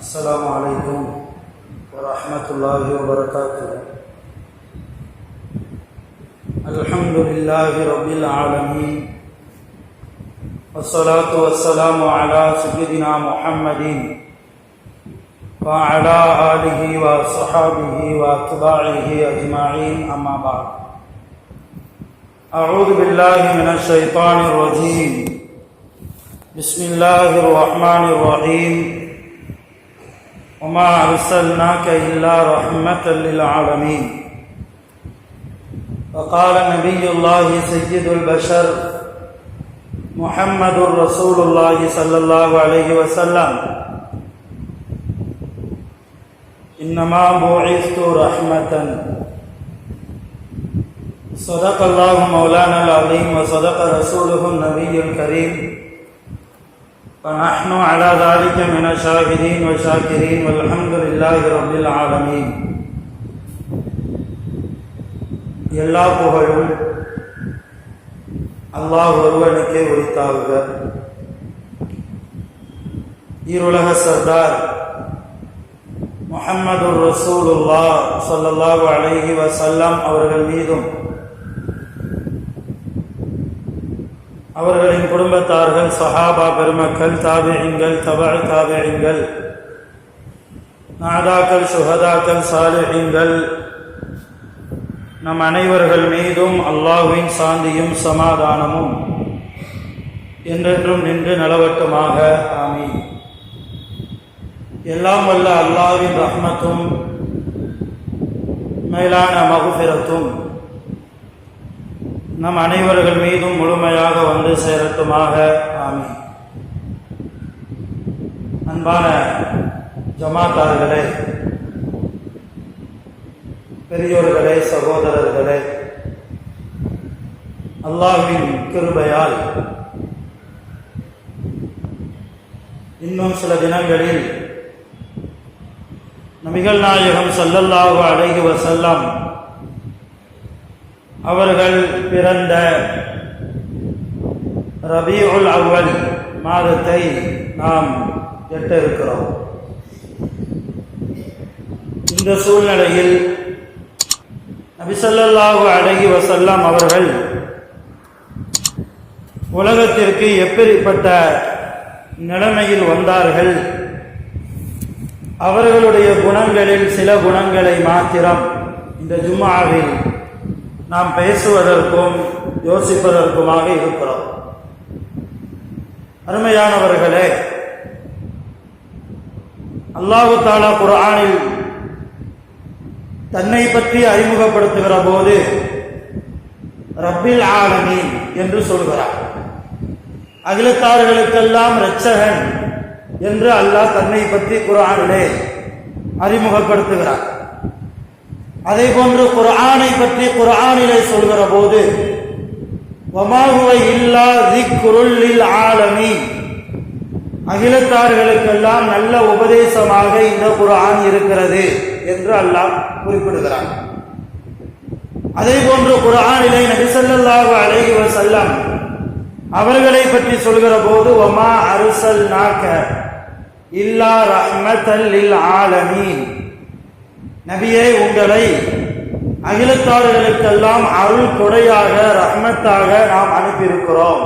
السلام عليكم ورحمة الله وبركاته الحمد لله رب العالمين والصلاة والسلام على سيدنا محمد وعلى آله وصحابه وأتباعه أجمعين أما بعد۔ أعوذ بالله من الشيطان الرجيم بسم الله الرحمن الرحيم وما أرسلناك إلا رحمة للعالمين وقال نبي الله سيد البشر محمد رسول الله صلى الله عليه وسلم. إنما بعثت رحمة. صدق الله مولانا العظيم وصدق رسوله النبي الكريم. ونحن على ذلك من الشاهدين والشاكرين والحمد لله رب العالمين எல்லா புகழும் அல்லாஹ் ஒருவனுக்கே உரித்தாகுக ஈருலக சர்தார் முஹம்மது ரசூலுல்லா ஸல்லல்லாஹு அலைஹி வஸல்லம் அவர்கள் மீதும் அவர்களின் குடும்பத்தார்கள் சஹாபா பெருமக்கள் தாபியங்கள் தபா தாபியங்கள் நாதாக்கள் சுகதாக்கள் சாலிஹீன்கள் நம் அனைவர்கள் மீதும் அல்லாஹுவின் சாந்தியும் சமாதானமும் என்றென்றும் நின்று நலவட்டமாக. ஆமி எல்லாம் வல்ல அல்லாஹ்வின் ரஹ்மத்தும் மேலான மகுபிரத்தும் நம் அனைவர்கள் மீதும் முழுமையாக வந்து சேரட்டுமாக. ஆமி அன்பான ஜமாத்தார்களே பெரியோர்களே சகோதரர்களே அல்லாஹின் கிருபையால் இன்னும் சில தினங்களில் நபிகள் நாயகம் ஸல்லல்லாஹு அலைஹி வஸல்லம் அவர்கள் பிறந்த ரபியுல் அவ்வல் மாதத்தை நாம் எட்ட இருக்கிறோம் இந்த சூழ்நிலையில் நபிசல்லாஹு அழகி வசல்லாம் அவர்கள் உலகத்திற்கு எப்படிப்பட்ட நிலைமையில் வந்தார்கள். அவர்களுடைய குணங்களில் சில குணங்களை மாத்திரம் இந்த ஜும்மாவில் நாம் பேசுவதற்கும் யோசிப்பதற்குமாக இருக்கிறோம். அருமையானவர்களே அல்லாஹு தாலா குரானில் தன்னை பற்றி அறிமுகப்படுத்துகிற போது ரப்பில் ஆலமீன் என்று சொல்கிறார். அகிலத்தார்களுக்கெல்லாம் இரட்சகன் என்று அல்லாஹ் தன்னை பற்றி குரானிலே அறிமுகப்படுத்துகிறார். அதே போன்று குரானை பற்றி குரானிலே சொல்கிற போது இல்லா திக்குருள்ளில் ஆலமி. அகிலத்தார்களுக்கெல்லாம் நல்ல உபதேசமாக இந்த குரான் இருக்கிறது என்று அல்லாஹ் குறிப்பிடுகிறார் அதே போன்று குரானிலே நபிசல்லாஹு அழகி செல்லம் அவர்களை பற்றி சொல்கிற போது ஒமா அருசல் நாக்க இல்லா ரஹ்மத்தல் ஆலமீன். நபியே உங்களை அகிலத்தார்களுக்கெல்லாம் அருள் கொடையாக ரஹ்மத்தாக நாம் அனுப்பியிருக்கிறோம்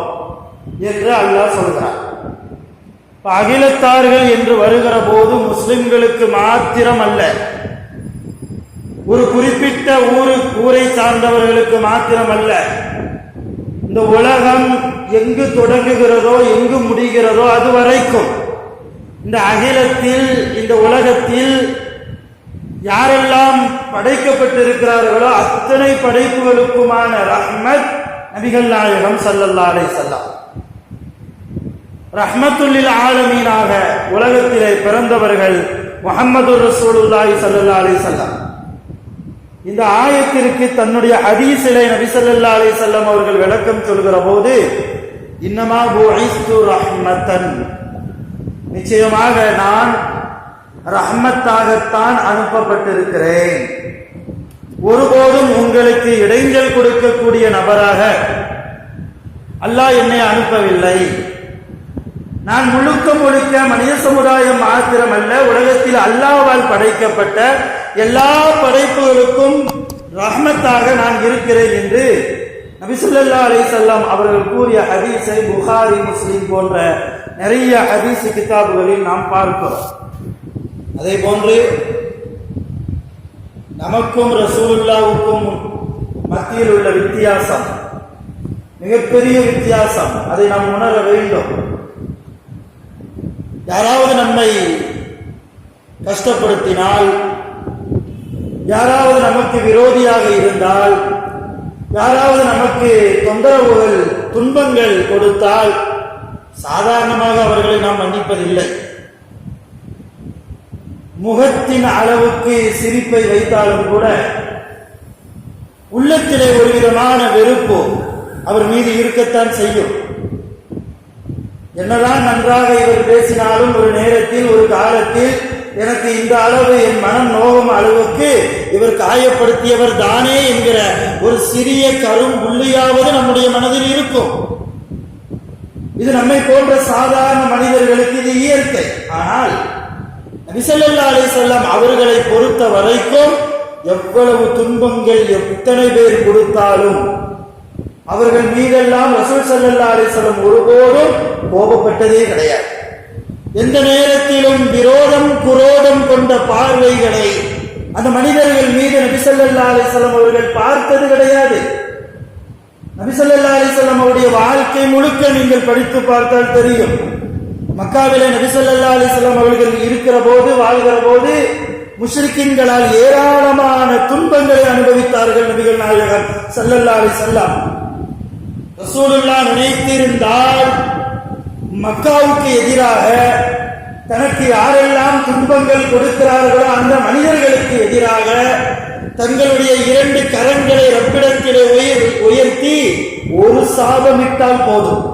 என்று அல்லாஹ் சொல்கிறார் அகிலத்தார்கள் என்று வருகிற போது முஸ்லிம்களுக்கு மாத்திரம் அல்ல ஒரு குறிப்பிட்ட ஊரு ஊரை சார்ந்தவர்களுக்கு மாத்திரம் அல்ல இந்த உலகம் எங்கு தொடங்குகிறதோ எங்கு முடிகிறதோ அது வரைக்கும் இந்த அகிலத்தில் இந்த உலகத்தில் யாரெல்லாம் படைக்கப்பட்டிருக்கிறார்களோ அத்தனை படைப்புகளுக்குமான ரஹ்மத் நபிகள் நாயகம் சல்லல்லா அலை செல்லாம் ரஹ்மத்துல்லில் ஆலமீனாக உலகத்திலே பிறந்தவர்கள் முகமது ரசூலுல்லாஹி சல்லல்லா அலை செல்லாம் இந்த ஆயத்திற்கு தன்னுடைய ஹதீசிலை நபி சல்லா அலி வஸல்லம் அவர்கள் விளக்கம் சொல்கிற போது இன்னமா ரஹ்மத்தன். நிச்சயமாக நான் ரஹ்மத்தாகத்தான் அனுப்பப்பட்டிருக்கிறேன். ஒருபோதும் உங்களுக்கு இடைஞ்சல் கொடுக்கக்கூடிய நபராக அல்லாஹ் என்னை அனுப்பவில்லை. நான் முழுக்க முழுக்க மனித சமுதாயம் மாத்திரமல்ல உலகத்தில் அல்லாஹ்வால் படைக்கப்பட்ட எல்லா படைப்புகளுக்கும் ரஹ்மத்தாக நான் இருக்கிறேன் என்று நபிசுல்லா அலைஹிஸ்ஸலாம் அவர்கள் கூறிய ஹதீஸை புகாரி முஸ்லீம் போன்ற நிறைய ஹதீஸ் கிதாபுகளில் நாம் பார்க்கிறோம். அதே போன்று நமக்கும் ரசூலுல்லாவுக்கும் மத்தியில் உள்ள வித்தியாசம் மிகப்பெரிய வித்தியாசம். அதை நாம் உணர வேண்டும். யாராவது நம்மை கஷ்டப்படுத்தினால் யாராவது நமக்கு விரோதியாக இருந்தால் யாராவது நமக்கு தொந்தரவுகள் துன்பங்கள் கொடுத்தால் சாதாரணமாக அவர்களை நாம் மன்னிப்பதில்லை. முகத்தின் அளவுக்கு சிரிப்பை வைத்தாலும் கூட உள்ளத்திலே ஒரு விதமான வெறுப்பு அவர் மீது இருக்கத்தான் செய்யும். என்னதான் நன்றாக இவர் பேசினாலும் ஒரு நேரத்தில் ஒரு காலத்தில் எனக்கு இந்த அளவு என் மனம் நோகும் அளவுக்கு இவர் காயப்படுத்தியவர் தானே என்கிற ஒரு சிறிய கரும் புள்ளியாவது நம்முடைய மனதில் இருக்கும். இது நம்மை போன்ற சாதாரண மனிதர்களுக்கு இது இயற்கை. ஆனால் நபிசல்லா அலிசல்லாம் அவர்களை பொறுத்த வரைக்கும் எவ்வளவு துன்பங்கள் எத்தனை பேர் கொடுத்தாலும் அவர்கள் மீதெல்லாம் ரசூல் சல்லல்லா அலிசல்லம் ஒருபோதும் கோபப்பட்டதே கிடையாது. எந்த நேரத்திலும் விரோதம் குரோதம் கொண்ட பார்வைகளை அந்த மனிதர்கள் மீது நபிசல்லா அலிசல்லம் அவர்கள் பார்த்தது கிடையாது. நபிசல்லா அலிசல்லம் அவருடைய வாழ்க்கை முழுக்க நீங்கள் படித்து பார்த்தால் தெரியும். மக்காவிலே நபிசல்லா அலிசல்லாம் அவர்கள் இருக்கிற போது வாழ்கிற போது முஷ்ரிக்கின்களால் ஏராளமான துன்பங்களை அனுபவித்தார்கள் நபிகள் நாயகர் சல்லல்லா அலிசல்லாம் ரசூலுல்லா நினைத்திருந்தால் மக்காவுக்கு எதிராக தனக்கு யாரெல்லாம் துன்பங்கள் கொடுக்கிறார்களோ அந்த மனிதர்களுக்கு எதிராக தங்களுடைய இரண்டு கரங்களை ரப்பிடத்திலே உயர் உயர்த்தி ஒரு சாபமிட்டால் போதும்.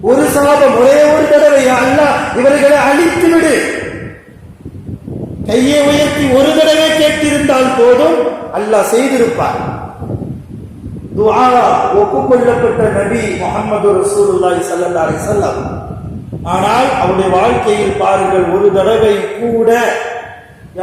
ஒரு சாபம் ஒரே ஒரு தடவை. அல்ல இவர்களை அழித்து விடு. கையை உயர்த்தி ஒரு தடவை கேட்டிருந்தால் போதும். அல்லாஹ் செய்திருப்பார். துஆ ஒப்புக்கொள்ளப்பட்ட நபி முகமது ரசூலுல்லாஹி ஸல்லல்லாஹு அலைஹி வஸல்லம். ஆனால் அவருடைய வாழ்க்கையில் பாருங்கள் ஒரு தடவை கூட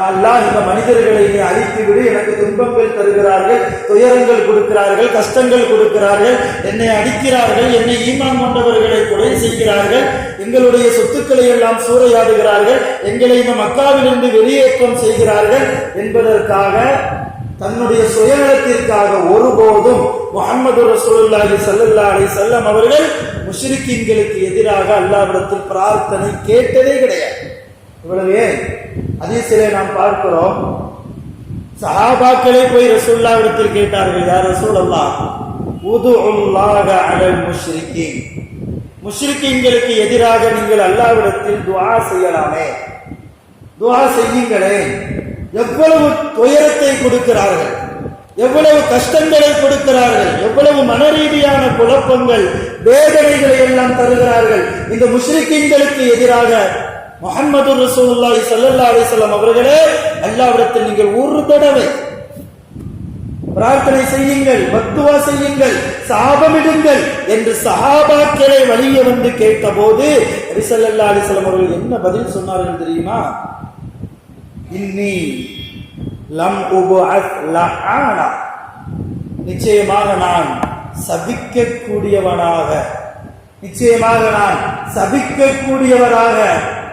அல்லாஹ் இந்த மனிதர்களை நீ அழித்து விடு எனக்கு துன்பங்கள் தருகிறார்கள் துயரங்கள் கொடுக்கிறார்கள் கஷ்டங்கள் கொடுக்கிறார்கள். என்னை அடிக்கிறார்கள் என்னை ஈமான் கொண்டவர்களை கொலை செய்கிறார்கள். எங்களுடைய சொத்துக்களை எல்லாம் சூறையாடுகிறார்கள். எங்களை இந்த மக்காவிலிருந்து வெளியேற்றம் செய்கிறார்கள் என்பதற்காக தன்னுடைய சுயநலத்திற்காக ஒருபோதும் முகமது ரசூலுல்லாஹி ஸல்லல்லாஹு அலி செல்லம் அவர்கள் முஷ்ரிக்கீன்களுக்கு எதிராக அல்லாவிடத்தில் பிரார்த்தனை கேட்டதே கிடையாது. இவ்வளவு. ஏன் நாம் பார்க்கிறோம். சஹாபாக்களே போய் ரசூலுல்லாஹ்விடத்தில் கேட்டார்கள் யார் ரசூலல்லாஹ் உதுல்லாஹ அடல் முஷ்ரிக்கி முஷ்ரிக்கிங்களுக்கு எதிராக நீங்கள் அல்லாவிடத்தில் துவா செய்யலாமே. துவா செய்யுங்களே. எவ்வளவு துயரத்தை கொடுக்கிறார்கள் எவ்வளவு கஷ்டங்களை கொடுக்கிறார்கள் எவ்வளவு மன ரீதியான குழப்பங்கள் வேதனைகளை எல்லாம் தருகிறார்கள். இந்த முஸ்லிம்களுக்கு எதிராக முகமது ரசூலுல்லாஹி சல்லா அலைஹி வஸல்லம் அவர்களே அல்லாவிடத்தில் நீங்கள் ஒரு தடவை பிரார்த்தனை செய்யுங்கள் பத்துவா செய்யுங்கள் சாபமிடுங்கள் என்று சஹாபாக்களை வழிய வந்து கேட்டபோது போது ரிசல்லா அலைஹி வஸல்லம் அவர்கள் என்ன பதில் சொன்னார்கள் தெரியுமா? இன்னி லம் உபஅத் லஆனா நிச்சயமாக நான் சபிக்கக்கூடியவனாக நிச்சயமாக நான் சபிக்கக்கூடியவராக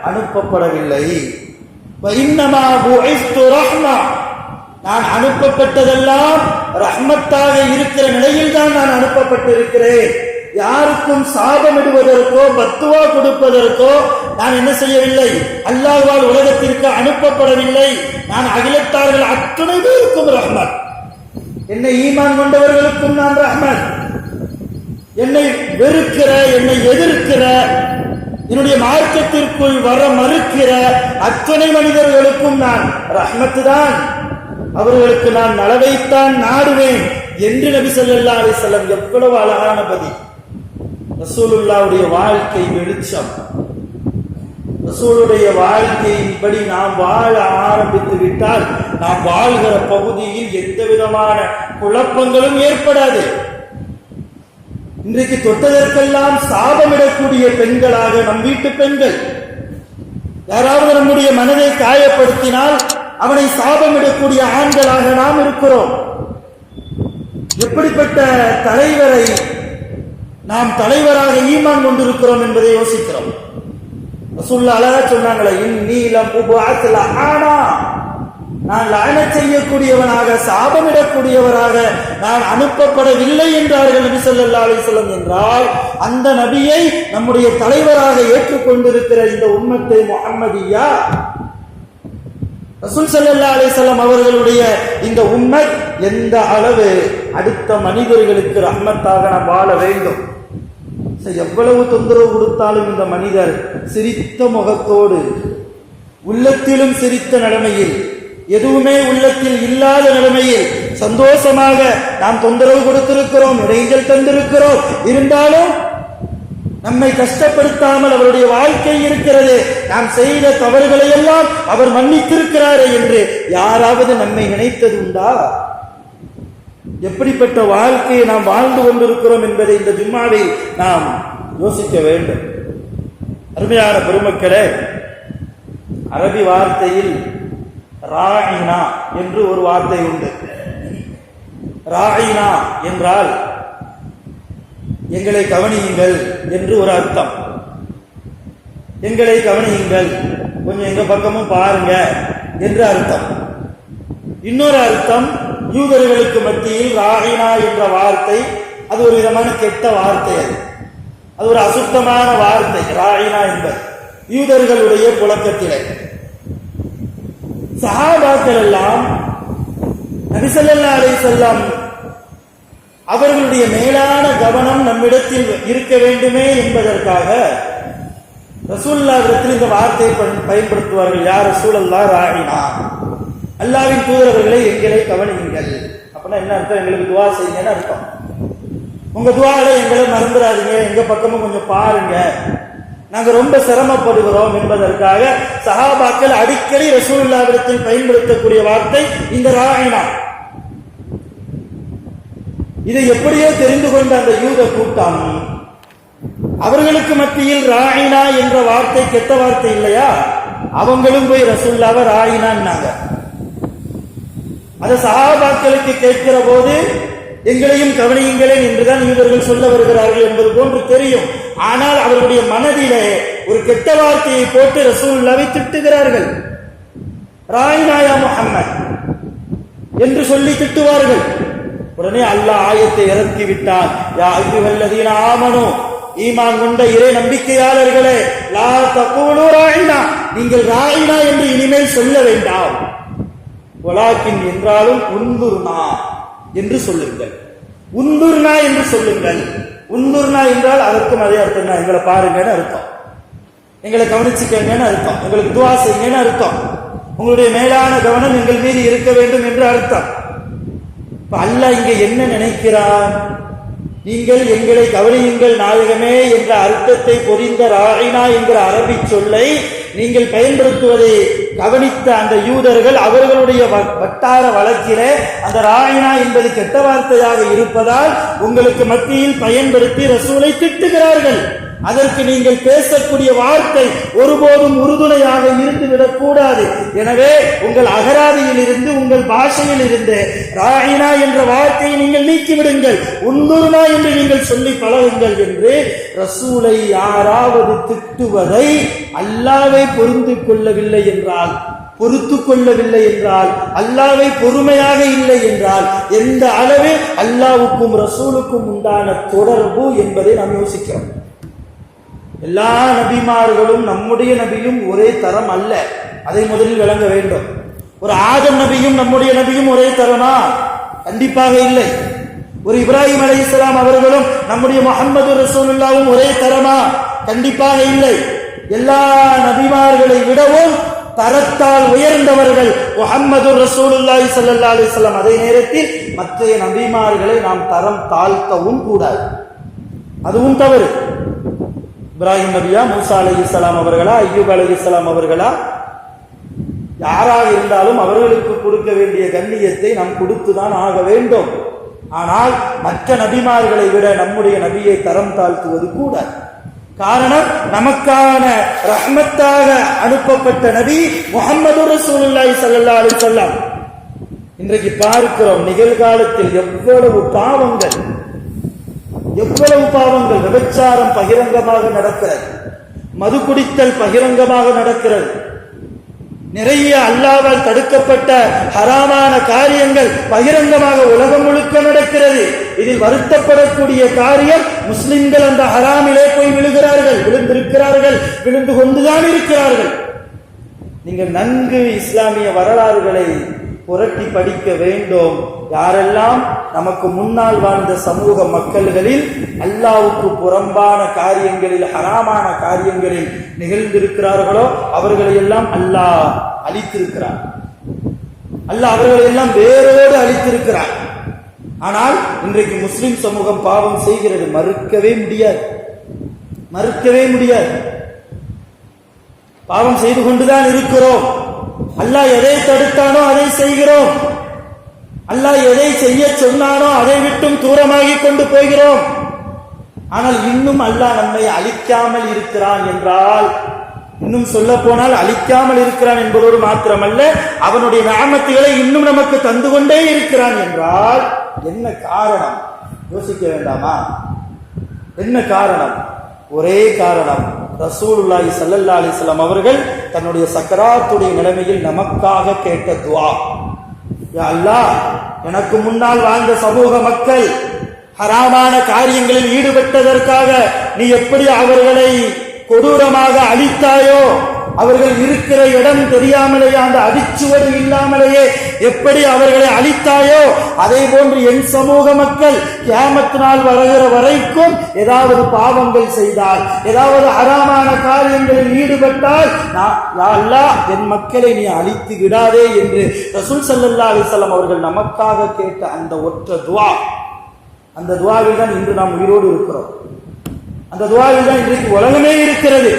அனுப்பப்படவில்லை. நான் அனுப்பப்பட்டதெல்லாம் ரஹ்மத்தாக இருக்கிற நிலையில் தான் நான் அனுப்பப்பட்டிருக்கிறேன். யாருக்கும் சாபமிடுவதற்கோ பத்துவா கொடுப்பதற்கோ நான் என்ன செய்யவில்லை? அல்லாஹ்வால் உலகத்திற்கு அனுப்பப்படவில்லை. நான் அகிலத்தார்கள் அத்தனை பேருக்கும் ரஹ்மத். என்னை ஈமான் கொண்டவர்களுக்கும் நான் ரஹ்மத். என்னை வெறுக்கிற என்னை எதிர்க்கிற என்னுடைய மார்க்கத்திற்குள் வர மறுக்கிற அத்தனை மனிதர்களுக்கும் நான் ரஹ்மத்து தான் அவர்களுக்கு நான் நலவைத்தான் நாடுவேன் என்று நபி சொல்லா அலி செல்லம் எவ்வளவு அழகான பதி ரசூலுல்லாவுடைய வாழ்க்கை வெளிச்சம். ரசூலுடைய வாழ்க்கையின்படி நாம் வாழ ஆரம்பித்து விட்டால் நாம் வாழ்கிற பகுதியில் எந்த விதமான குழப்பங்களும் ஏற்படாது. இன்றைக்கு தொட்டதற்கெல்லாம் சாபமிடக்கூடிய பெண்களாக நம் வீட்டு பெண்கள். யாராவது நம்முடைய மனதை காயப்படுத்தினால் அவனை சாபமிடக்கூடிய ஆண்களாக நாம் இருக்கிறோம். எப்படிப்பட்ட தலைவரை நாம் தலைவராக ஈமான் கொண்டிருக்கிறோம் என்பதை யோசிக்கிறோம். ரசூல்லா அழகா சொன்னாங்களே இன் நீலம் ஆனா நான் லாயன செய்யக்கூடியவனாக சாபமிடக்கூடியவராக நான் அனுப்பப்படவில்லை என்றார்கள் நபி சொல்லல்லா அலிசல்லம் என்றால் அந்த நபியை நம்முடைய தலைவராக ஏற்றுக்கொண்டிருக்கிற இந்த உண்மத்தை முஹம்மதியா? ரசூல் சல்லா அலிசல்லாம் அவர்களுடைய இந்த உண்மை எந்த அளவு அடுத்த மனிதர்களுக்கு ரஹ்மத்தாக நாம் வாழ வேண்டும்? எவ்வளவு தொந்தரவு கொடுத்தாலும் இந்த மனிதர் சிரித்த முகத்தோடு உள்ளத்திலும் சிரித்த நிலைமையில் எதுவுமே உள்ளத்தில் இல்லாத நிலைமையில் சந்தோஷமாக நாம் தொந்தரவு கொடுத்திருக்கிறோம் இடைஞ்சல் தந்திருக்கிறோம். இருந்தாலும் நம்மை கஷ்டப்படுத்தாமல் அவருடைய வாழ்க்கை இருக்கிறது. நாம் செய்த தவறுகளை எல்லாம் அவர் மன்னித்திருக்கிறாரே என்று யாராவது நம்மை நினைத்தது உண்டா? எப்படிப்பட்ட வாழ்க்கையை நாம் வாழ்ந்து கொண்டிருக்கிறோம் என்பதை இந்த ஜும்மாவில் நாம் யோசிக்க வேண்டும். அருமையான பெருமக்களே அரபி வார்த்தையில் ராயினா என்று ஒரு வார்த்தை உண்டு. ராயினா என்றால் எங்களை கவனியுங்கள் என்று ஒரு அர்த்தம். எங்களை கவனியுங்கள் கொஞ்சம் எங்க பக்கமும் பாருங்க என்று அர்த்தம். இன்னொரு அர்த்தம் யூதர்களுக்கு மத்தியில் ராகினா என்ற வார்த்தை அது ஒரு விதமான கெட்ட வார்த்தை அது. அது ஒரு அசுத்தமான வார்த்தை ராகினா என்பது. யூதர்களுடைய புழக்கத்திலே. சஹாபாக்கள் எல்லாம் நபிசல்லா அலை செல்லம் அவர்களுடைய மேலான கவனம் நம்மிடத்தில் இருக்க வேண்டுமே என்பதற்காக ரசூல்லாவிடத்தில் இந்த வார்த்தையை பயன்படுத்துவார்கள். யார் ரசூலல்லா ராகினா அல்லாவின் தூதரவர்களை எங்களை கவனியுங்கள். அப்படின்னா என்ன அர்த்தம்? எங்களுக்கு துவா செய்யுங்கன்னு அர்த்தம். உங்க துவாவில் எங்களை மறந்துடாதீங்க. எங்க பக்கமும் கொஞ்சம் பாருங்க. நாங்க ரொம்ப சிரமப்படுகிறோம் என்பதற்காக சஹாபாக்கள் அடிக்கடி ரசூல்லாவிடத்தில் பயன்படுத்தக்கூடிய வார்த்தை இந்த ராயினா இதை எப்படியோ தெரிந்து கொண்ட அந்த யூத கூட்டம் அவர்களுக்கு மத்தியில் ராயினா என்ற வார்த்தை கெட்ட வார்த்தை இல்லையா? அவங்களும் போய் ரசூல்லாவை ராயினான்னாங்க அதை சஹாபாக்களுக்கு கேட்கிற போது எங்களையும் கவனியுங்களேன் என்றுதான் இவர்கள் சொல்ல வருகிறார்கள் என்பது போன்று தெரியும். ஆனால் அவர்களுடைய மனதிலே ஒரு கெட்ட வார்த்தையை போட்டு ரசூல்லாவை திட்டுகிறார்கள். ராயினாயா முஹம்மத் என்று சொல்லி திட்டுவார்கள். உடனே அல்லாஹ் ஆயத்தை இறக்கி விட்டான் யா அய்யுஹல்லதீன ஈமான் கொண்ட இறை நம்பிக்கையாளர்களே லா தகூலு ராயினா நீங்கள் ராயினா என்று இனிமேல் சொல்ல வேண்டாம். ஒலாக்கின் என்றாலும் உந்துருனா என்று சொல்லுங்கள். உந்துர்னா என்று சொல்லுங்கள். உந்துர்னா என்றால் அதற்கும் அதே அர்த்தம் தான். எங்களை பாருங்கன்னு அர்த்தம். எங்களை கவனிச்சுக்கங்கன்னு அர்த்தம். எங்களுக்கு துவா செய்யுங்கன்னு அர்த்தம். உங்களுடைய மேலான கவனம் எங்கள் மீது இருக்க வேண்டும் என்று அர்த்தம். அல்ல இங்க என்ன நினைக்கிறான்? நீங்கள் எங்களை கவனியுங்கள் நாயகமே என்ற அர்த்தத்தை பொறிந்த ராயினா என்கிற அரபி சொல்லை நீங்கள் பயன்படுத்துவதை கவனித்த அந்த யூதர்கள் அவர்களுடைய வ- வட்டார வழக்கிலே அந்த ராயினா என்பது கெட்ட வார்த்தையாக இருப்பதால் உங்களுக்கு மத்தியில் பயன்படுத்தி ரசூலை திட்டுகிறார்கள். அதற்கு நீங்கள் பேசக்கூடிய வார்த்தை ஒருபோதும் உறுதுணையாக இருந்து விடக்கூடாது எனவே உங்கள் அகராதியில் இருந்து உங்கள் பாஷையில் இருந்து ராயினா என்ற வார்த்தையை நீங்கள் நீக்கிவிடுங்கள். உந்துருனா என்று நீங்கள் சொல்லி பழகுங்கள் என்று ரசூலை யாராவது திட்டுவதை அல்லாவை பொருந்து கொள்ளவில்லை என்றால் பொறுத்து கொள்ளவில்லை என்றால் அல்லாவை பொறுமையாக இல்லை என்றால் எந்த அளவு அல்லாவுக்கும் ரசூலுக்கும் உண்டான தொடர்பு என்பதை நாம் யோசிக்கிறோம். எல்லா நபிமார்களும் நம்முடைய நபியும் ஒரே தரம் அல்ல. அதை முதலில் விளங்க வேண்டும். ஒரு ஆதம் நபியும் நம்முடைய நபியும் ஒரே தரமா? கண்டிப்பாக இல்லை. ஒரு இப்ராஹிம் அலைஹிஸ்ஸலாம் அவர்களும் நம்முடைய முகமது ரசூலுல்லாவும் ஒரே தரமா? கண்டிப்பாக இல்லை. எல்லா நபிமார்களை விடவும் தரத்தால் உயர்ந்தவர்கள் முகமது ரசூலுல்லாஹி சல்லா அலிஸ்லாம் அதே நேரத்தில் மற்ற நபிமார்களை நாம் தரம் தாழ்த்தவும் கூடாது. அதுவும் தவறு. இப்ராஹிம் நபியா மூசா அலைஹிஸ்ஸலாம் அவர்களா ஐயூப் அலைஹிஸ்ஸலாம் அவர்களா? யாராக இருந்தாலும் அவர்களுக்கு கொடுக்க வேண்டிய கண்ணியத்தை நாம் கொடுத்துதான் ஆக வேண்டும். ஆனால் மற்ற நபிமார்களை விட நம்முடைய நபியை தரம் தாழ்த்துவது கூட காரணம் நமக்கான ரஹ்மத்தாக அனுப்பப்பட்ட நபி முகமது ரசூலுல்லாஹி சல்லா அலி சொல்லாம் இன்றைக்கு பார்க்கிறோம் நிகழ்காலத்தில் எவ்வளவு பாவங்கள். எவ்வளவு பாவங்கள் விபச்சாரம் பகிரங்கமாக நடக்கிறது. மது குடித்தல் பகிரங்கமாக நடக்கிறது. நிறைய அல்லாவால் தடுக்கப்பட்ட ஹராமான காரியங்கள் பகிரங்கமாக உலகம் முழுக்க நடக்கிறது. இதில் வருத்தப்படக்கூடிய காரியம் முஸ்லிம்கள் அந்த ஹராமிலே போய் விழுகிறார்கள் விழுந்திருக்கிறார்கள் விழுந்து கொண்டுதான் இருக்கிறார்கள். நீங்கள் நன்கு இஸ்லாமிய வரலாறுகளை புரட்டி படிக்க வேண்டும். யாரெல்லாம் நமக்கு முன்னால் வாழ்ந்த சமூக மக்கள்களில் அல்லாவுக்கு புறம்பான காரியங்களில் ஹராமான காரியங்களில் நிகழ்ந்திருக்கிறார்களோ அவர்களை எல்லாம் அல்லாஹ் அழித்திருக்கிறார். அல்லாஹ் அவர்களை எல்லாம் வேரோடு அழித்திருக்கிறார். ஆனால் இன்றைக்கு முஸ்லிம் சமூகம் பாவம் செய்கிறது. மறுக்கவே முடியாது. மறுக்கவே முடியாது. பாவம் செய்து கொண்டுதான் இருக்கிறோம். அல்லாஹ் எதை தடுத்தானோ அதை செய்கிறோம். அல்லாஹ் எதை செய்ய சொன்னானோ அதை விட்டும் தூரமாகி கொண்டு போகிறோம். ஆனால் இன்னும் அல்லாஹ் நம்மை அழிக்காமல் இருக்கிறான் என்றால் இன்னும் சொல்ல போனால் அழிக்காமல் இருக்கிறான் என்பதோடு மாத்திரமல்ல அவனுடைய நாமத்துகளை இன்னும் நமக்கு தந்து கொண்டே இருக்கிறான் என்றால் என்ன காரணம்? யோசிக்க வேண்டாமா? என்ன காரணம்? ஒரே காரணம் ரசூலுல்லாஹி சல்லல்லா அலிஸ்லாம் அவர்கள் தன்னுடைய சக்கராத்துடைய நிலைமையில் நமக்காக கேட்ட துவா. யா அல்லாஹ் எனக்கு முன்னால் வாழ்ந்த சமூக மக்கள் ஹராமான காரியங்களில் ஈடுபட்டதற்காக நீ எப்படி அவர்களை கொடூரமாக அழித்தாயோ அவர்கள் இருக்கிற இடம் தெரியாமலேயே அந்த அடிச்சுவர் இல்லாமலேயே எப்படி அவர்களை அழித்தாயோ அதே போன்று என் சமூக மக்கள் கேமத்தினால் நாள் வருகிற வரைக்கும் ஏதாவது பாவங்கள் செய்தால் ஏதாவது அறமான காரியங்களில் ஈடுபட்டால் நான் என் மக்களை நீ அழித்து விடாதே என்று ரசூல் சல்லல்லா அலிசல்லாம் அவர்கள் நமக்காக கேட்ட அந்த ஒற்ற துவா. அந்த துவாவில் தான் இன்று நாம் உயிரோடு இருக்கிறோம். அந்த துவாவில் தான் இன்றைக்கு உலகமே இருக்கிறது.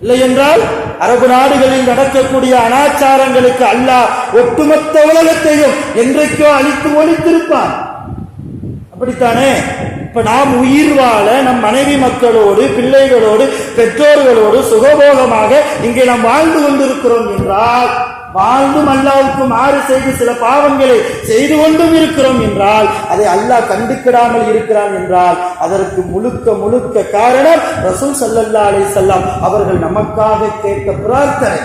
இல்லை என்றால் அரபு நாடுகளில் நடக்கக்கூடிய அனாச்சாரங்களுக்கு அல்லாஹ் ஒட்டுமொத்த உலகத்தையும் என்றைக்கோ அழித்து ஒழித்திருப்பான். அப்படித்தானே? இப்ப நாம் உயிர் வாழ நம் மனைவி மக்களோடு பிள்ளைகளோடு பெற்றோர்களோடு சுகபோகமாக இங்கே நாம் வாழ்ந்து கொண்டிருக்கிறோம் என்றால் வாழ்ந்தும் அல்லாவுக்கு மாறு செய்து சில பாவங்களை செய்து கொண்டும் இருக்கிறோம் என்றால் அதை அல்லாஹ் கண்டுக்கிடாமல் இருக்கிறான் என்றால் அதற்கு முழுக்க முழுக்க காரணம் ரசூல் சல்லல்லா அலைஹிஸ்ஸலாம் அவர்கள் நமக்காக கேட்ட பிரார்த்தனை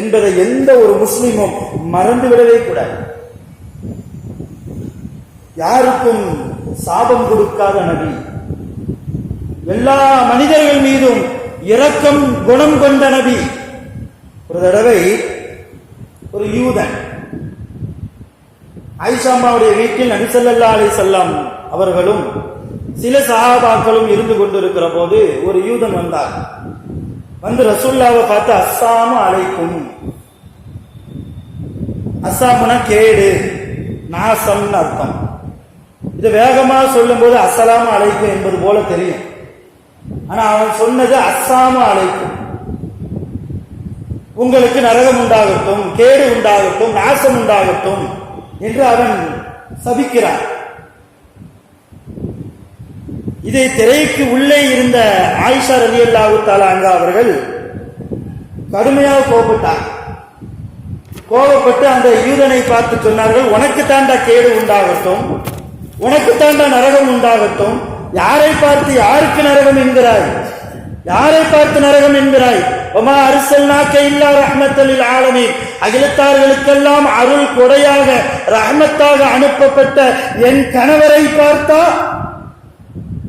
என்பதை எந்த ஒரு முஸ்லிமும் மறந்துவிடவே கூடாது. யாருக்கும் சாபம் கொடுக்காத நபி எல்லா மனிதர்கள் மீதும் இரக்கம் குணம் கொண்ட நபி. ஒரு தடவை ஒரு யூதன். ஆயிஷாமாவுடைய வீட்டில் நபிசல்லா அலி செல்லம் அவர்களும் சில சஹாபாக்களும் இருந்து கொண்டிருக்கிற போது ஒரு யூதன் வந்தார். வந்து ரசூல்லாவை பார்த்து அஸ்ஸாமு அழைக்கும் அஸ்ஸாமுனா கேடு நாசம்னு அர்த்தம். இது சொல்லும் சொல்லும்போது அஸ்ஸலாமு அழைக்கும் என்பது போல தெரியும். ஆனா அவன் சொன்னது அஸ்ஸாமு அழைக்கும் உங்களுக்கு நரகம் உண்டாகட்டும் கேடு உண்டாகட்டும் நாசம் உண்டாகட்டும் என்று அவன் சபிக்கிறான். இதை திரைக்கு உள்ளே இருந்த ஆயிஷா ரலி அல்லாஹு தாலாங்கா அவர்கள் கடுமையாக கோபப்பட்டார் கோபப்பட்டு அந்த யூதனை பார்த்து சொன்னார்கள் உனக்கு தாண்டா கேடு உண்டாகட்டும் உனக்கு தாண்டா நரகம் உண்டாகட்டும் யாரை பார்த்து யாருக்கு நரகம் என்கிறாய்? யாரை பார்த்து நரகம் என்கிறாய்? ஒமா அரிசல்னாக்க இல்லா ரஹ்மத்தலில் ஆலமீன். அகிலத்தார்களுக்கெல்லாம் அருள் கொடையாக ரஹ்மத்தாக அனுப்பப்பட்ட என் கணவரை பார்த்தா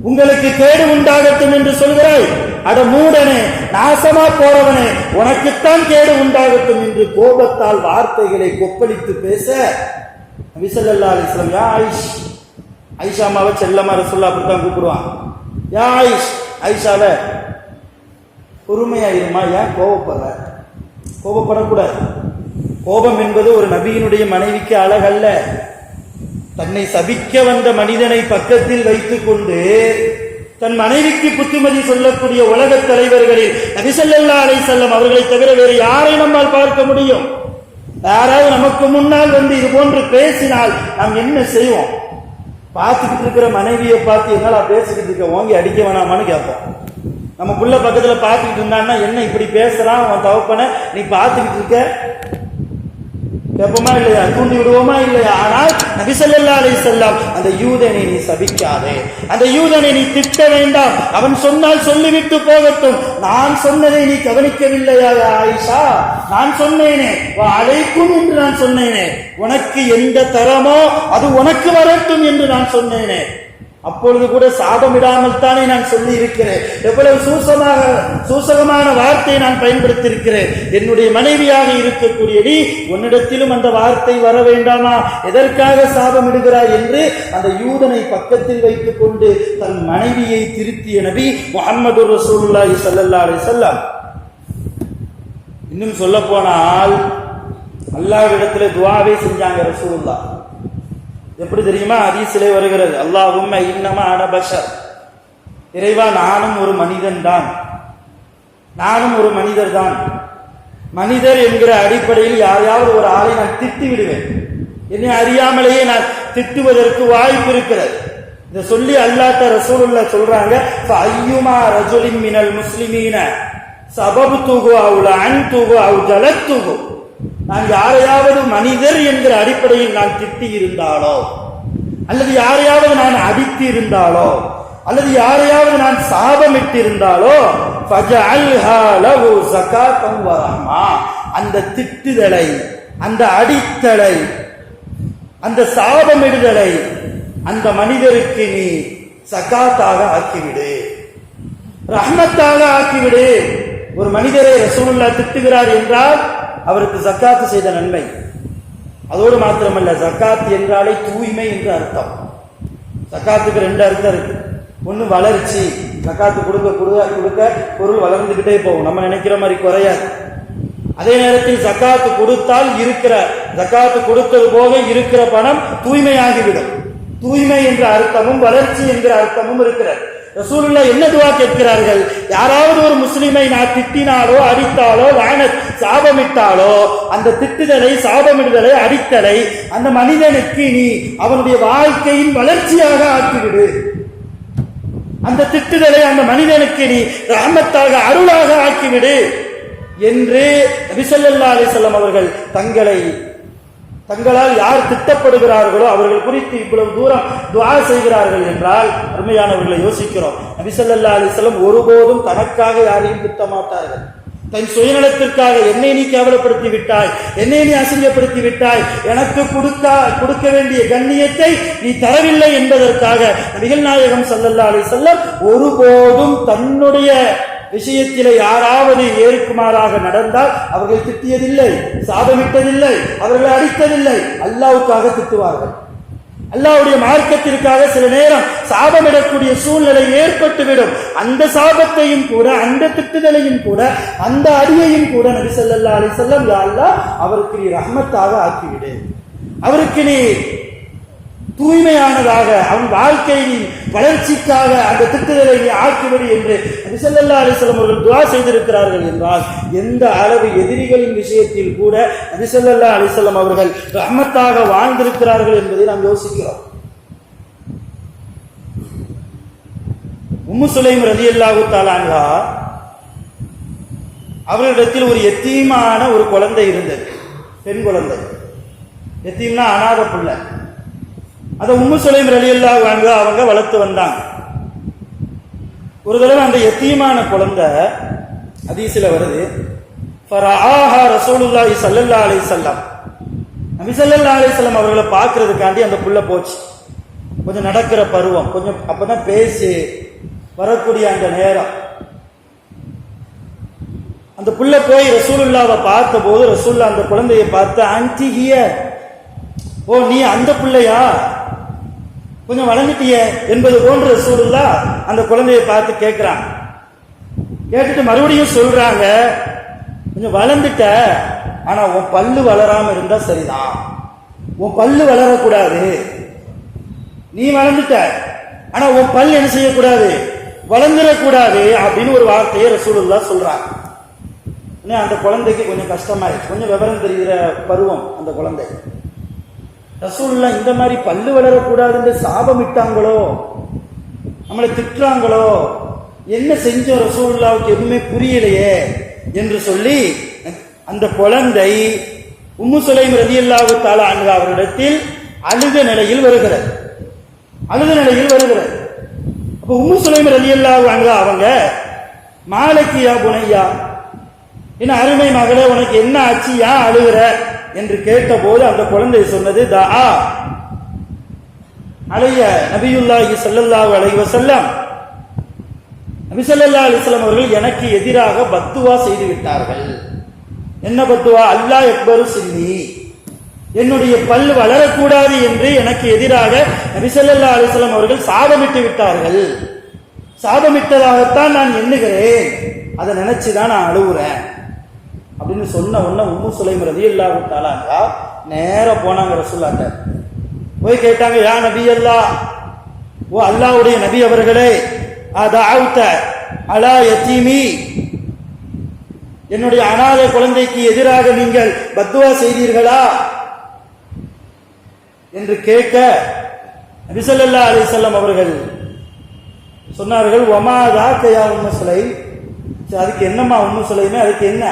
உங்களுக்கு கேடு உண்டாகட்டும் என்று சொல்கிறாய்? அட மூடனே நாசமா போறவனே உனக்குத்தான் கேடு உண்டாகட்டும் என்று கோபத்தால் வார்த்தைகளை கொப்பளித்து பேச நபிசல்லா அலிஸ்லாம் யா ஆயிஷ் ஐஷா அம்மாவை செல்லமா ரசுல்லா அப்படித்தான் கூப்பிடுவான். யா ஆயிஷ் ஐஷாவை பொறுமையாக இருமா? ஏன் கோபப்படுற கோபப்படக்கூடாது கோபம் என்பது ஒரு நபியினுடைய மனைவிக்கு அழகல்ல. தன்னை சபிக்க வந்த மனிதனை பக்கத்தில் வைத்துக்கொண்டு தன் மனைவிக்கு புத்திமதி சொல்லக்கூடிய உலக தலைவர்களில் நபிசல்லா அலை செல்லம் அவர்களை தவிர வேறு யாரை நம்மால் பார்க்க முடியும்? யாராவது நமக்கு முன்னால் வந்து இது போன்று பேசினால் நாம் என்ன செய்வோம்? பார்த்துக்கிட்டு இருக்கிற மனைவியை பார்த்து என்னால் பேசிக்கிட்டு இருக்க? ஓங்கி அடிக்க வேணாமான்னு கேட்போம். நம்ம புள்ள பக்கத்துல பார்த்துக்கிட்டு இருந்தான்னா என்ன இப்படி பேசுகிறான் அவன் தவப்பனை நீ பார்த்துக்கிட்டு இருக்க. கேட்போமா இல்லையா? தூண்டி விடுவோமா இல்லையா? ஆனால் நபிசல்லா அலி செல்லாம் அந்த யூதனை நீ சபிக்காதே. அந்த யூதனை நீ திட்ட வேண்டாம். அவன் சொன்னால் சொல்லிவிட்டு போகட்டும். நான் சொன்னதை நீ கவனிக்கவில்லையா ஆயிஷா? நான் சொன்னேனே. வா அழைக்கும் என்று நான் சொன்னேனே. உனக்கு எந்த தரமோ அது உனக்கு வரட்டும் என்று நான் சொன்னேனே. அப்பொழுது கூட சாபமிடாமல் தானே நான் சொல்லி இருக்கிறேன் எவ்வளவு சூசமாக சூசகமான வார்த்தையை நான் பயன்படுத்தியிருக்கிறேன். என்னுடைய மனைவியாக இருக்கக்கூடிய நீ உன்னிடத்திலும் அந்த வார்த்தை வர வேண்டாமா? எதற்காக சாபமிடுகிறாய் என்று அந்த யூதனை பக்கத்தில் வைத்துக் கொண்டு தன் மனைவியை திருத்திய நபி முகமது ரசூல்லாஹி சல்லல்லா அலி சொல்லாம் இன்னும் சொல்ல போனால் அல்லாஹ்விடத்துல துவாவே செஞ்சாங்க ரசூல்லா எப்படி தெரியுமா? ஹதீஸிலே வருகிறது. அல்லாஹும்ம இன்னமா அடபஷர் இறைவா நானும் ஒரு மனிதன் தான். நானும் ஒரு மனிதர் தான். மனிதர் என்கிற அடிப்படையில் யாரையாவது ஒரு ஆளை நான் திட்டி விடுவேன். என்னை அறியாமலேயே நான் திட்டுவதற்கு வாய்ப்பு இருக்கிறது. இதை சொல்லி அல்லாத்த ரசூலுல்லா சொல்றாங்க ஐயுமா ரஜுலின் மினல் முஸ்லிமீன சபபு தூகு அவுல அன் தூகு அவு ஜலத்துகு நான் யாரையாவது மனிதர் என்கிற அடிப்படையில் நான் திட்டி இருந்தாலோ அல்லது யாரையாவது நான் அடித்து இருந்தாலோ அல்லது யாரையாவது நான் சாபமிட்டு இருந்தாலோ அந்த திட்டுதலை அந்த அடித்தலை அந்த சாபமிடுதலை அந்த மனிதருக்கு நீ சகாத்தாக ஆக்கிவிடு. ரஹ்மத்தாக ஆக்கிவிடு. ஒரு மனிதரை ரசூலுல்லா திட்டுகிறார் என்றால் அவருக்கு ஜக்காத்து செய்த நன்மை. அதோடு மாத்திரமல்ல ஜக்காத் என்றாலே தூய்மை என்று அர்த்தம். ஜக்காத்துக்கு ரெண்டு அர்த்தம் இருக்கு. ஒன்று வளர்ச்சி ஜக்காத்து கொடுக்க கொடுக்க கொடுக்க பொருள் வளர்ந்துக்கிட்டே போகும். நம்ம நினைக்கிற மாதிரி குறையாது. அதே நேரத்தில் ஜக்காத்து கொடுத்தால் இருக்கிற ஜக்காத்து கொடுத்தது போக இருக்கிற பணம் தூய்மையாகிவிடும். தூய்மை என்ற அர்த்தமும் வளர்ச்சி என்ற அர்த்தமும் இருக்கிறது. ரசூலுல்லா என்ன துவா கேட்கிறார்கள்? யாராவது ஒரு முஸ்லிமை நான் திட்டினாலோ அடித்தாலோ லானத் சாபமிட்டாலோ அந்த திட்டுதலை சாபமிடுதலை அடித்தலை அந்த மனிதனுக்கு நீ அவனுடைய வாழ்க்கையின் வளர்ச்சியாக ஆக்கிவிடு. அந்த திட்டுதலை அந்த மனிதனுக்கு நீ ராமத்தாக அருளாக ஆக்கிவிடு. என்று நபிசல்லா அலிசல்லாம் அவர்கள் தங்களை தங்களால் யார் திட்டப்படுகிறார்களோ அவர்கள் குறித்து இவ்வளவு தூரம் துவா செய்கிறார்கள் என்றால் அருமையானவர்களை யோசிக்கிறோம். நபிசல்லா அலிசல்லம் ஒருபோதும் தனக்காக யாரையும் திட்ட மாட்டார்கள் தன் சுயநலத்திற்காக என்னை நீ கேவலப்படுத்தி விட்டாய் என்னை நீ அசிங்கப்படுத்தி விட்டாய் எனக்கு கொடுக்க கொடுக்க வேண்டிய கண்ணியத்தை நீ தரவில்லை என்பதற்காக நிகழ்நாயகம் சல்லல்லா அலி செல்லம் ஒருபோதும் தன்னுடைய விஷயத்திலே யாராவது ஏற்குமாறாக நடந்தால் அவர்கள் திட்டியதில்லை சாபமிட்டதில்லை அவர்களை அடித்ததில்லை. அல்லாவுக்காக திட்டுவார்கள். அல்லாவுடைய மார்க்கத்திற்காக சில நேரம் சாபமிடக்கூடிய சூழ்நிலை ஏற்பட்டுவிடும். அந்த சாபத்தையும் கூட அந்த திட்டுதலையும் கூட அந்த அடியையும் கூட நபி ஸல்லல்லாஹு அலி சொல்லம் அல்லா அல்லாஹ் அவருக்கு நீ ரஹ்மத்தாக ஆக்கிவிடு. அவருக்கு நீ தூய்மையானதாக அவன் வாழ்க்கையின் வளர்ச்சிக்காக அந்த திட்டுதலை நீ ஆக்கிவிடு என்று நபி அலிசல்லம் அவர்கள் துவா செய்திருக்கிறார்கள் என்றால் எந்த அளவு எதிரிகளின் விஷயத்தில் கூட நபி அலிசல்லம் அவர்கள் ரஹமத்தாக வாழ்ந்திருக்கிறார்கள் என்பதை நாம் யோசிக்கிறோம். உம்மு சுலைம் ரதி அல்லாஹு தாலான்கா அவர்களிடத்தில் ஒரு எத்தீமான ஒரு குழந்தை இருந்தது பெண் குழந்தை. எத்தீம்னா அனாத பிள்ளை. அதை உம்மு சுலைம் ரலியல்லாஹு அன்ஹா அவங்க வளர்த்து வந்தாங்க. ஒரு தடவை அந்த எத்தீமான குழந்தை ஹதீஸ்ல வருது. ஃபரஆஹா ரசூலுல்லாஹி ஸல்லல்லாஹு அலைஹி வஸல்லம். நபி ஸல்லல்லாஹு அலைஹி வஸல்லம் அவர்களை பார்க்கறதுக்காண்டி அந்த புள்ள போச்சு. கொஞ்சம் நடக்கிற பருவம். கொஞ்சம் அப்பதான் பேசி வரக்கூடிய அந்த நேரம். அந்த புள்ள போய் ரசூலுல்லாவை பார்த்த போது ரசூல்லா அந்த குழந்தையை பார்த்து ஆன்டி ஹியர் ஓ நீ அந்த பிள்ளையா? கொஞ்சம் வளர்ந்துட்டிய என்பது போன்ற ரசூலுல்லா அந்த குழந்தையை பார்த்து கேட்கிறான். கேட்டுட்டு மறுபடியும் சொல்றாங்க கொஞ்சம் வளர்ந்துட்ட ஆனா உன் பல்லு வளராம இருந்தா சரிதான். உன் பல்லு வளரக்கூடாது. நீ வளர்ந்துட்ட ஆனா உன் பல் என்ன செய்யக்கூடாது? வளர்ந்துடக்கூடாது அப்படின்னு ஒரு வார்த்தையை ரசூலுல்லா சொல்றாங்க. அந்த குழந்தைக்கு கொஞ்சம் கஷ்டமாயிடுச்சு. கொஞ்சம் விவரம் தெரிகிற பருவம் அந்த குழந்தை. ரசூல்லா இந்த மாதிரி பல்லு வளரக்கூடாதுன்னு சாபம் இட்டாங்களோ நம்மளை திட்டுறாங்களோ? என்ன செஞ்சோம் ரசூல்லாவுக்கு எதுவுமே புரியலையே என்று சொல்லி அந்த குழந்தை உம்மு சுலைம் ரதியல்லாஹு தாலா அன்ஹா அவரிடத்தில் அழுத நிலையில் வருகிறது. அழுத நிலையில் வருகிறது. அப்போ உம்மு சுலைம் ரதியல்லாஹு அன்ஹா அவங்க மாலைக்கியா புனையா? என்ன அருமை மகளே உனக்கு என்ன ஆச்சு? ஏன் அழுகிற? என்று கேட்டபோது அந்த குழந்தை சொன்னது தா அலைய நபியுல்லாஹி சல்லல்லாஹு அலைஹி வஸல்லம். நபி ஸல்லல்லாஹு அலைஹி வஸல்லம் அவர்கள் எனக்கு எதிராக பத்துவா செய்து விட்டார்கள். என்ன பத்துவா? அல்லாஹ் எக்பரு சின்னி. என்னுடைய பல் வளரக்கூடாது என்று எனக்கு எதிராக நபி ஸல்லல்லாஹு அலைஹி வஸல்லம் அவர்கள் சாபமிட்டு விட்டார்கள். சாபமிட்டதாகத்தான் நான் எண்ணுகிறேன். அதை நினைச்சுதான் நான் அழுகுறேன் அப்படின்னு சொன்ன உடனே உம்மு சுலைம் ரலியல்லாஹு தஆலா நேராக போனாங்க ரசூல்லாட்ட போய் கேட்டாங்க யா நபி அல்லாஹ் ஓ அல்லாஹ்வுடைய நபி அவர்களே அதாவுத்த அலா எத்தீமி என்னுடைய அனாதை குழந்தைக்கு எதிராக நீங்கள் பத்துவா செய்தீர்களா? என்று கேட்க நபிசல்லா அலிசல்லம் அவர்கள் சொன்னார்கள் ஒமாதா கையா உம்மு சுலை அதுக்கு என்னம்மா உம்மு சுலைமே? அதுக்கு என்ன?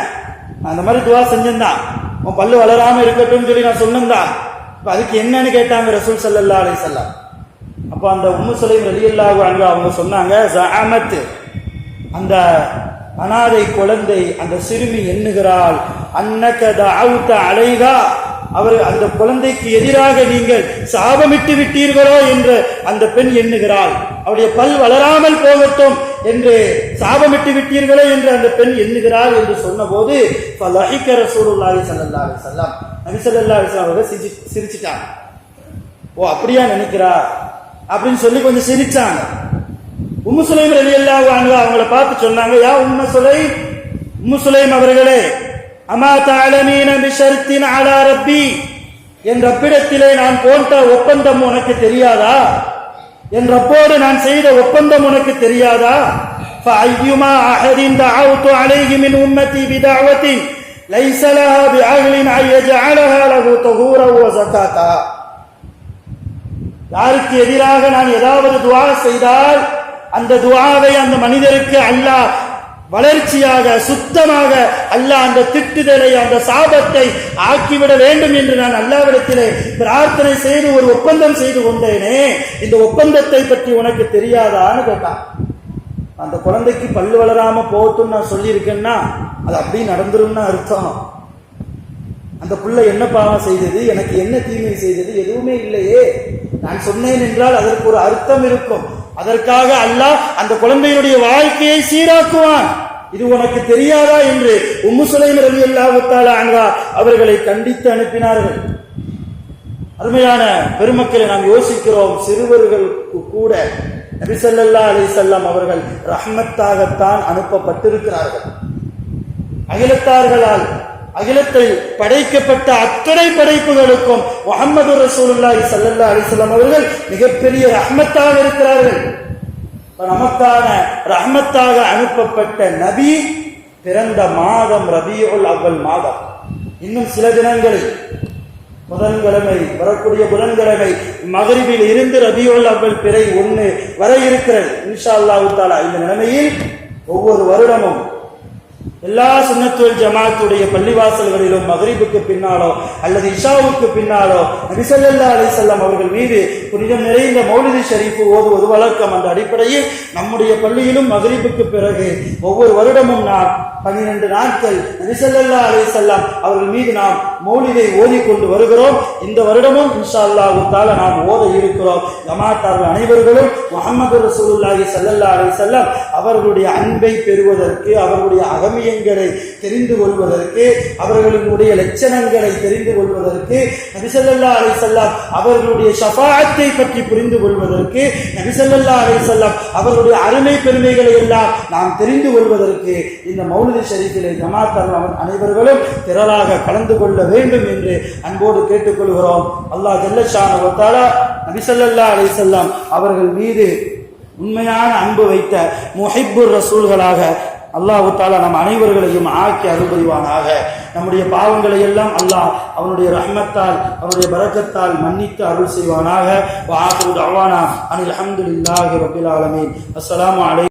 அந்த மாதிரி துவா செஞ்சிருந்தான். உன் பல்லு வளராம இருக்கட்டும் சொல்லி நான் சொன்னிருந்தான் இப்போ அதுக்கு என்னன்னு கேட்டாங்க ரசூல் சல்லல்லா அலிசல்லாம் அப்போ அந்த உம்மு சுலைம் ரலியல்லாஹு அங்க அவங்க சொன்னாங்க ஜஅமத் அந்த அனாதை குழந்தை அந்த சிறுமி எண்ணுகிறாள் அன்னக அவுத்த அலைகா அவர் அந்த குழந்தைக்கு எதிராக நீங்கள் சாபமிட்டு விட்டீர்களோ என்று அந்த பெண் எண்ணுகிறாள். அவருடைய பல் வளராமல் போகட்டும் என்று சாபமிட்டு விட்டீர்களே என்று அந்த பெண் எண்ணுகிறார் என்று சொன்னபோது ஃபலஹிக ரசூலுல்லாஹி ஸல்லல்லாஹு அலைஹி நபிசல்லா நபி அவர்கள் சிரிச்சு- சிரிச்சிட்டாங்க. ஓ அப்படியா நினைக்கிறா? அப்படின்னு சொல்லி கொஞ்சம் சிரிச்சாங்க. உம்மு சுலைம் ரலியல்லாஹு அன்ஹா அவங்கள பார்த்து சொன்னாங்க யா உம்ம சுலை உம்மு சுலைம் அவர்களே அமா தஅலமீன பிஷர்த்தின் ஆலா ரப்பி? என் ரப்பிடத்திலே நான் போட்ட ஒப்பந்தம் உனக்கு தெரியாதா? என் ரப்போடு நான் செய்த ஒப்பந்தம் உனக்கு தெரியாதா فأيما أحد دعوت عليه من أمتي بدعوة ليس لها بعقل أن يجعلها له طهورا وزكاة யாருக்கு எதிராக நான் ஏதாவது துவா செய்தால் அந்த துவாவை அந்த மனிதருக்கு அல்லாஹ் வளர்ச்சியாக சுத்தமாக அல்ல அந்த திட்டுதலை அந்த சாபத்தை ஆக்கிவிட வேண்டும் என்று நான் அல்லாவிடத்திலே பிரார்த்தனை செய்து ஒரு ஒப்பந்தம் செய்து கொண்டேனே. இந்த ஒப்பந்தத்தை பற்றி உனக்கு தெரியாதான்னு கேட்டான் அந்த குழந்தைக்கு பல்லு வளராம போகட்டும்னு நான் சொல்லியிருக்கேன்னா அது அப்படி நடந்துரும்னு அர்த்தம். அந்த புள்ள என்ன பாவம் செய்தது? எனக்கு என்ன தீமை செய்தது? எதுவுமே இல்லையே. நான் சொன்னேன் என்றால் அதற்கு ஒரு அர்த்தம் இருக்கும். அதற்காக அல்லாஹ் அந்த குழந்தையினுடைய வாழ்க்கையை சீராக்குவான். இது உனக்கு தெரியாதா என்று உம்மு சுலைம் ரவி அல்லாஹால அங்கா அவர்களை கண்டித்து அனுப்பினார்கள். அருமையான பெருமக்களை நாம் யோசிக்கிறோம் சிறுவர்களுக்கு கூட நபிசல்லா அலிசல்லாம் அவர்கள் ரஹ்மத்தாகத்தான் அனுப்பப்பட்டிருக்கிறார்கள். அகிலத்தார்களால் அகிலத்தில் படைக்கப்பட்ட அத்தனை படைப்புகளுக்கும் முகமது ரசூலுல்லாஹி ஸல்லல்லாஹு அலைஹி வஸல்லம் அவர்கள் மிகப்பெரிய ரஹ்மத்தாக இருக்கிறார்கள். நமக்கான ரஹ்மத்தாக அனுப்பப்பட்ட நபி பிறந்த மாதம் ரபியுல் அவ்வல் மாதம். இன்னும் சில தினங்களில் புதன்கிழமை வரக்கூடிய புதன்கிழமை மகரிபில் இருந்து ரபியுல் அவ்வல் பிறை ஒன்று வர இருக்கிறது. இன்ஷா அல்லாஹு தாலா இந்த நிலைமையில் ஒவ்வொரு வருடமும் எல்லா சுண்ணத்துவல் ஜமாத்துடைய பள்ளிவாசல்களிலும் மகரிபுக்கு பின்னாலோ அல்லது இஷாவுக்கு பின்னாலோ நபிசல்லா அலிசல்லாம் அவர்கள் மீது புனிதம் நிறைந்த மௌலிதி ஷரீஃபு ஓதுவது வழக்கம். அந்த அடிப்படையில் நம்முடைய பள்ளியிலும் மகரிபுக்கு பிறகு ஒவ்வொரு வருடமும் நாம் பன்னிரண்டு நாட்கள் நபிசல்லா அலிசல்லாம் அவர்கள் மீது நாம் மௌலிதை ஓதிக்கொண்டு வருகிறோம். இந்த வருடமும் இன்ஷா அல்லாஹு நாம் ஓத இருக்கிறோம். ஜமாத்தார்கள் அனைவர்களும் முகமது ரசூலுல்லாஹி சல்லல்லா அலி செல்லம் அவர்களுடைய அன்பை பெறுவதற்கு அவர்களுடைய அகமியங்களை தெரிந்து கொள்வதற்கு அவர்களுடைய லட்சணங்களை தெரிந்து கொள்வதற்கு நபிசல்லா அலி செல்லாம் அவர்களுடைய ஷஃபாஅத்தை பற்றி புரிந்து கொள்வதற்கு நபிசல்லா அலி வஸல்லம் அவர்களுடைய அருமை பெருமைகளை எல்லாம் நாம் தெரிந்து கொள்வதற்கு இந்த மௌலிதி ஷரீஃபிலே ஜமாத்தார்கள் அனைவர்களும் திரளாக கலந்து கொள்ள வேண்டும் என்று அன்போடு கேட்டுக்கொள்கிறோம். அல்லாஹ் ஜல்லஷான ஒத்தாலா நபிசல்லா அலைஹிஸ்ஸலாம் அவர்கள் மீது உண்மையான அன்பு வைத்த முஹிப்புர் ரசூல்களாக அல்லாஹு தாலா நம் அனைவர்களையும் ஆக்கி அருள்புரிவானாக. நம்முடைய பாவங்களை எல்லாம் அல்லாஹ் அவனுடைய ரஹ்மத்தால் அவனுடைய பரக்கத்தால் மன்னித்து அருள் செய்வானாக. அவானா அனில் அஹமதுல்லாஹி ரபில் ஆலமீன். அஸ்லாம் அலை